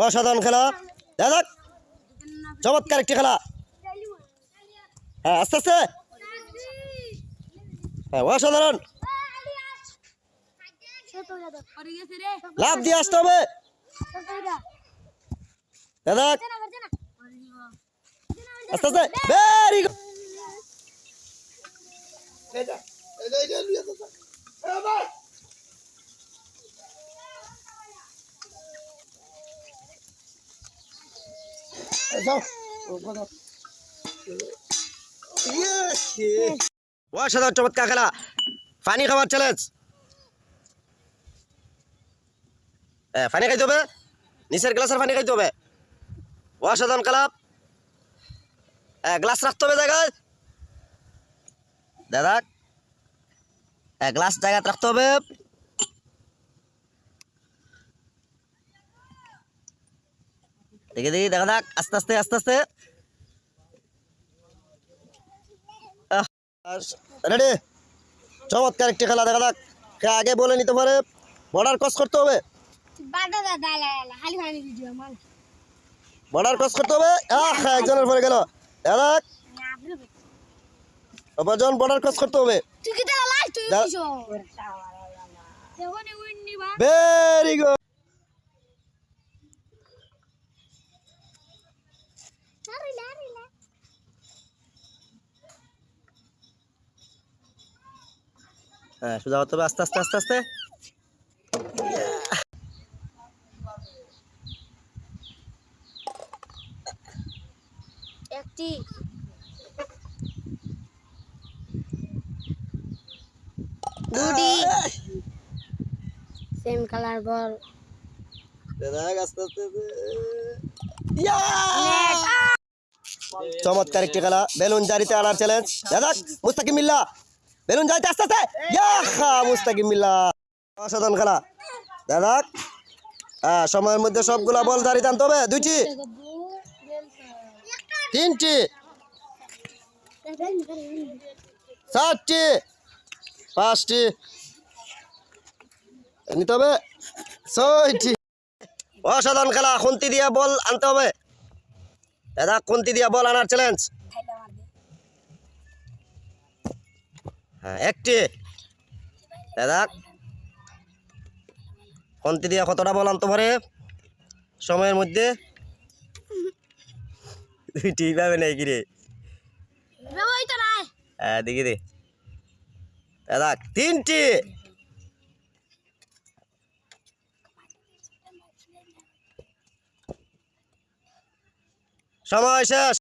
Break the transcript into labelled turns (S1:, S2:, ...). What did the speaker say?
S1: অসাধারণ খেলা দেখা যাক চমৎকার একটি খেলা হ্যাঁ আস্তে আস্তে হ্যাঁ অসাধারণ লাভ দিয়ে আসতে হবে যাক আস্তে আস্তে ভেরি গুড অসাধারণ চমৎকার খেলা। পানি খাবার চ্যালেঞ্জ পানি খাইতে হবে? নিচের গ্লাসের পানি খাইতে হবে। অসাধারণ খেলা। গ্লাস রাখতে হবে জায়গায়। দাদা গ্লাস জায়গায় রাখতে হবে। দেখে দেখি দেখা যাক। আস্তে আস্তে আস্তে আস্তে। রেডি। চমৎকার একটি খেলা দেখা যাক। কে আগে বলে নিতে পারে? বর্ডার ক্রস করতে হবে। বর্ডার ক্রস করতে হবে। একজনের পরে গেল। দেখা যাক। অপরজন বর্ডার ক্রস করতে হবে। ভেরি গুড
S2: লা আরে
S1: হ্যাঁ সোজা হতে হবে আস্তে আস্তে আস্তে আস্তে
S2: একটি গুডি সেম কালার বল
S1: দেখ আস্তে আস্তে চমৎকার একটি খেলা। বেলুন জারিতে আনার চ্যালেঞ্জ দেখ মুস্তাকিম মিল্লা। বেলুন জারিতে আস্তে আস্তে। ইয়াহা, মুস্তাকিম মিল্লা। অসাধারণ খেলা। দেখ হ্যাঁ সময়ের মধ্যে সবগুলা বল জারিতে আনতে হবে। দুইটি। তিনটি। চারটি। পাঁচটি। নিতে হবে। ছয়টি। অসাধারণ খেলা। খুন্তি দিয়ে বল আনতে হবে। দাদা, খুন্তি দিয়া বল আনার চ্যালেঞ্জ হ্যাঁ একটি। দাদা, খুন্তি দিয়া কতটা বল আনতে পারে? সময়ের মধ্যে। দুইটি পাবে নাই কিরে। হ্যাঁ দেখি দে। দাদা, তিনটি। সময় শেষ।